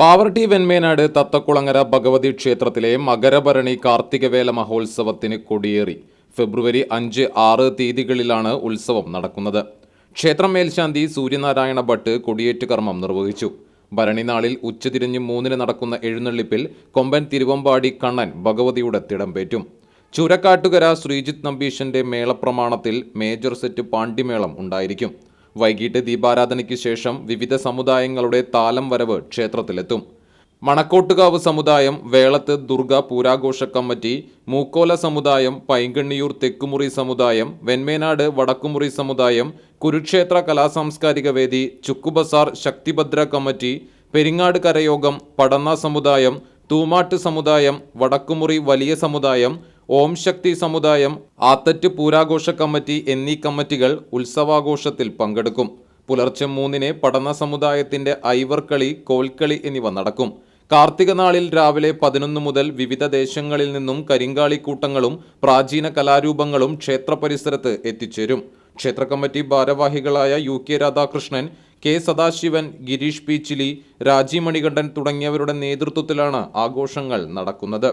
പാവർട്ടി വെൺമേനാട് തത്തക്കുളങ്ങര ഭഗവതി ക്ഷേത്രത്തിലെ മകരഭരണി കാർത്തികവേല മഹോത്സവത്തിന് കൊടിയേറി. ഫെബ്രുവരി അഞ്ച് ആറ് തീയതികളിലാണ് ഉത്സവം നടക്കുന്നത്. ക്ഷേത്രം മേൽശാന്തി സൂര്യനാരായണ ഭട്ട് കൊടിയേറ്റ് കർമ്മം നിർവഹിച്ചു. ഭരണിനാളിൽ ഉച്ചതിരിഞ്ഞ് മൂന്നിന് നടക്കുന്ന എഴുന്നള്ളിപ്പിൽ കൊമ്പൻ തിരുവമ്പാടി കണ്ണൻ ഭഗവതിയുടെ തിടമ്പേറ്റും ചുരക്കാട്ടുകര ശ്രീജിത്ത് നമ്പീശന്റെ മേളപ്രമാണത്തിൽ മേജർ സെറ്റ് പാണ്ഡിമേളം ഉണ്ടായിരിക്കും. വൈകിട്ട് ദീപാരാധനയ്ക്ക് ശേഷം വിവിധ സമുദായങ്ങളുടെ താലം വരവ് ക്ഷേത്രത്തിലെത്തും. മണക്കോട്ടുകാവ് സമുദായം വേളത്ത് ദുർഗ പൂരാഘോഷ കമ്മിറ്റി മൂക്കോല സമുദായം പൈങ്കണ്ണിയൂർ തെക്കുമുറി സമുദായം വെൺമേനാട് വടക്കുമുറി സമുദായം കുരുക്ഷേത്ര കലാസാംസ്കാരിക വേദി ചുക്കുബസാർ ശക്തിഭദ്ര കമ്മിറ്റി പെരിങ്ങാട് കരയോഗം പടന്ന സമുദായം തൂമാട്ട് സമുദായം വടക്കുമുറി വലിയ സമുദായം ഓം ശക്തി സമുദായം ആത്തറ്റ് പൂരാഘോഷ കമ്മിറ്റി എന്നീ കമ്മിറ്റികൾ ഉത്സവാഘോഷത്തിൽ പങ്കെടുക്കും. പുലർച്ചെ മൂന്നിന് പഠന സമുദായത്തിന്റെ ഐവർക്കളി കോൽക്കളി എന്നിവ നടക്കും. കാർത്തിക നാളിൽ രാവിലെ പതിനൊന്ന് മുതൽ വിവിധ ദേശങ്ങളിൽ നിന്നും കരിങ്കാളിക്കൂട്ടങ്ങളും പ്രാചീന കലാരൂപങ്ങളും ക്ഷേത്ര പരിസരത്ത് എത്തിച്ചേരും. ക്ഷേത്ര കമ്മിറ്റി ഭാരവാഹികളായ U K Radhakrishnan K Sadasivan Girish P Chili Raji Manikandan തുടങ്ങിയവരുടെ നേതൃത്വത്തിലാണ് ആഘോഷങ്ങൾ നടക്കുന്നത്.